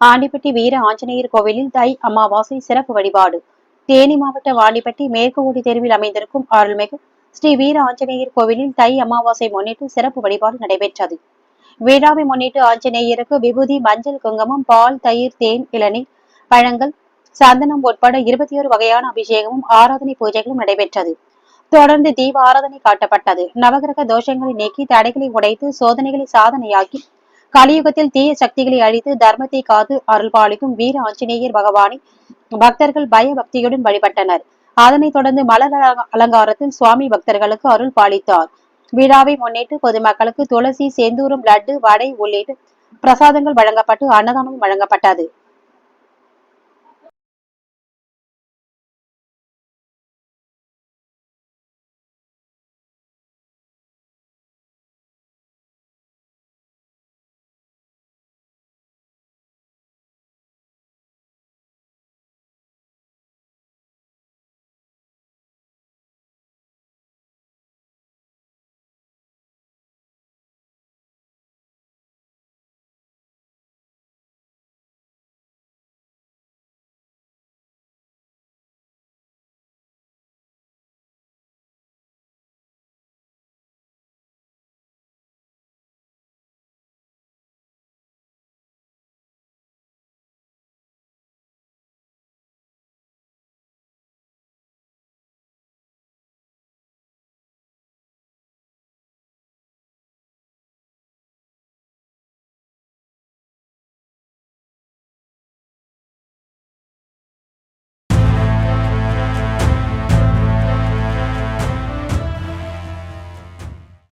ஆண்டிப்பட்டி வீர ஆஞ்சநேயர் கோவிலில் தை அமாவாசை சிறப்பு வழிபாடு. தேனி மாவட்டம் ஆண்டிப்பட்டி மேற்கு ஊடி தெருவில் அமைந்திருக்கும் அருள்மிகு ஸ்ரீ வீர ஆஞ்சநேயர் கோவிலில் தை அமாவாசை முன்னிட்டு சிறப்பு வழிபாடு நடைபெற்றது. விழாவை முன்னிட்டு ஆஞ்சநேயருக்கு விபூதி மஞ்சள் குங்குமம் பால் தயிர் தேன் இளநீர் பழங்கள் சந்தனம் உட்பட இருபத்தி ஒரு வகையான அபிஷேகமும் ஆராதனை பூஜைகளும் நடைபெற்றது. தொடர்ந்து தீப ஆராதனை காட்டப்பட்டது. நவகிரக தோஷங்களை நீக்கி தடைகளை உடைத்து சோதனைகளை சாதனையாக்கி கலியுகத்தில் தீய சக்திகளை அழித்து தர்மத்தை காத்து அருள்பாலிக்கும் வீர ஆஞ்சநேயர் பகவானை பக்தர்கள் பய பக்தியுடன் வழிபட்டனர். அதனைத் தொடர்ந்து மலர் அலங்க- அலங்காரத்தில் சுவாமி பக்தர்களுக்கு அருள் பாலித்தார். விழாவை முன்னிட்டு பொதுமக்களுக்கு துளசி செந்தூரம் லட்டு வடை உள்ளிட்டு பிரசாதங்கள் வழங்கப்பட்டு அன்னதானமும் வழங்கப்பட்டது.